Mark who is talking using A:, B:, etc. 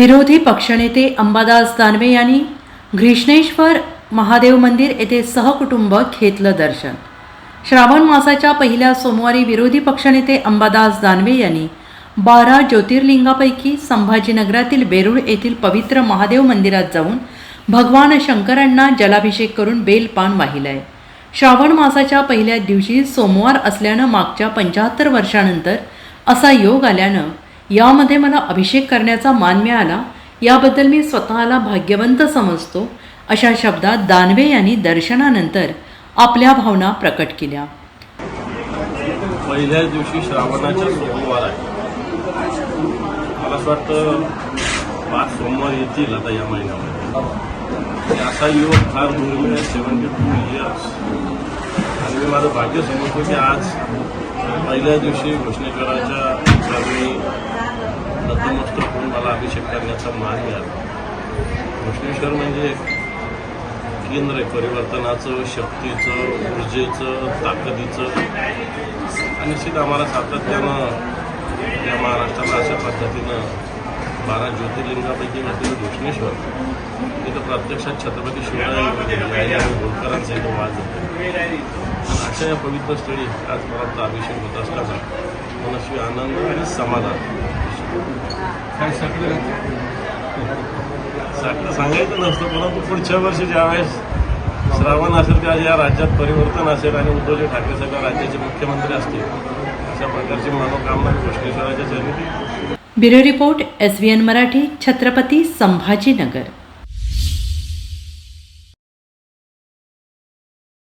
A: विरोधी पक्षनेते अंबादास दानवे यांनी घृष्णेश्वर महादेव मंदिर येथे सहकुटुंब घेतलं दर्शन. श्रावण मासाच्या पहिल्या सोमवारी विरोधी पक्षनेते अंबादास दानवे यांनी बारा ज्योतिर्लिंगापैकी संभाजीनगरातील बेरूळ येथील पवित्र महादेव मंदिरात जाऊन भगवान शंकरांना जलाभिषेक करून बेलपान वाहिलंय. श्रावण मासाच्या पहिल्या दिवशी सोमवार असल्यानं मागच्या पंच्याहत्तर वर्षानंतर असा योग आल्यानं यामध्ये मला अभिषेक करण्याचा मान मिळाला. याबद्दल मी स्वतःला भाग्यवंत समजतो अशा शब्दात दानवे यांनी दर्शनानंतर आपल्या भावना प्रकट केल्या.
B: पहिल्याच दिवशी श्रावणाचा सोमवार आहे मला असं वाटतं पाच सोमवार येतील आता या महिन्यामध्ये. असा योग फार दुर्मिळ आहे सेवन्टी टू इयर्स. आणि मी माझं भाग्य समजतो की आज पहिल्या दिवशी घोषणेकराच्या अभिषेक करण्याचा मान मिळाला घृष्णेश्वर म्हणजे केंद्र आहे परिवर्तनाचं शक्तीचं ऊर्जेचं ताकदीचं. आणि निश्चित आम्हाला सातत्यानं या महाराष्ट्राला अशा पद्धतीनं बारा ज्योतिर्लिंगापैकी घातलेलं घृष्णेश्वर तिथं प्रत्यक्षात छत्रपती शिवराय आणि होळकरांचा इथं वाद होतो. आणि अशा या पवित्र स्थळी आज मला अभिषेक होत असताना मनस्वी आनंद आणि समाधान
C: काय
B: सांगायचं नसतं. परंतु पुढच्या वर्षी ज्यावेळेस श्रावण असेल तेव्हा या राज्यात परिवर्तन असेल आणि उद्धवजी ठाकरे साहेब या राज्याचे मुख्यमंत्री असतील अशा प्रकारची मनोकामना घोषणेश्वराच्या चरणी
A: bureau report S V N Marathi Chhatrapati Sambhajinagar.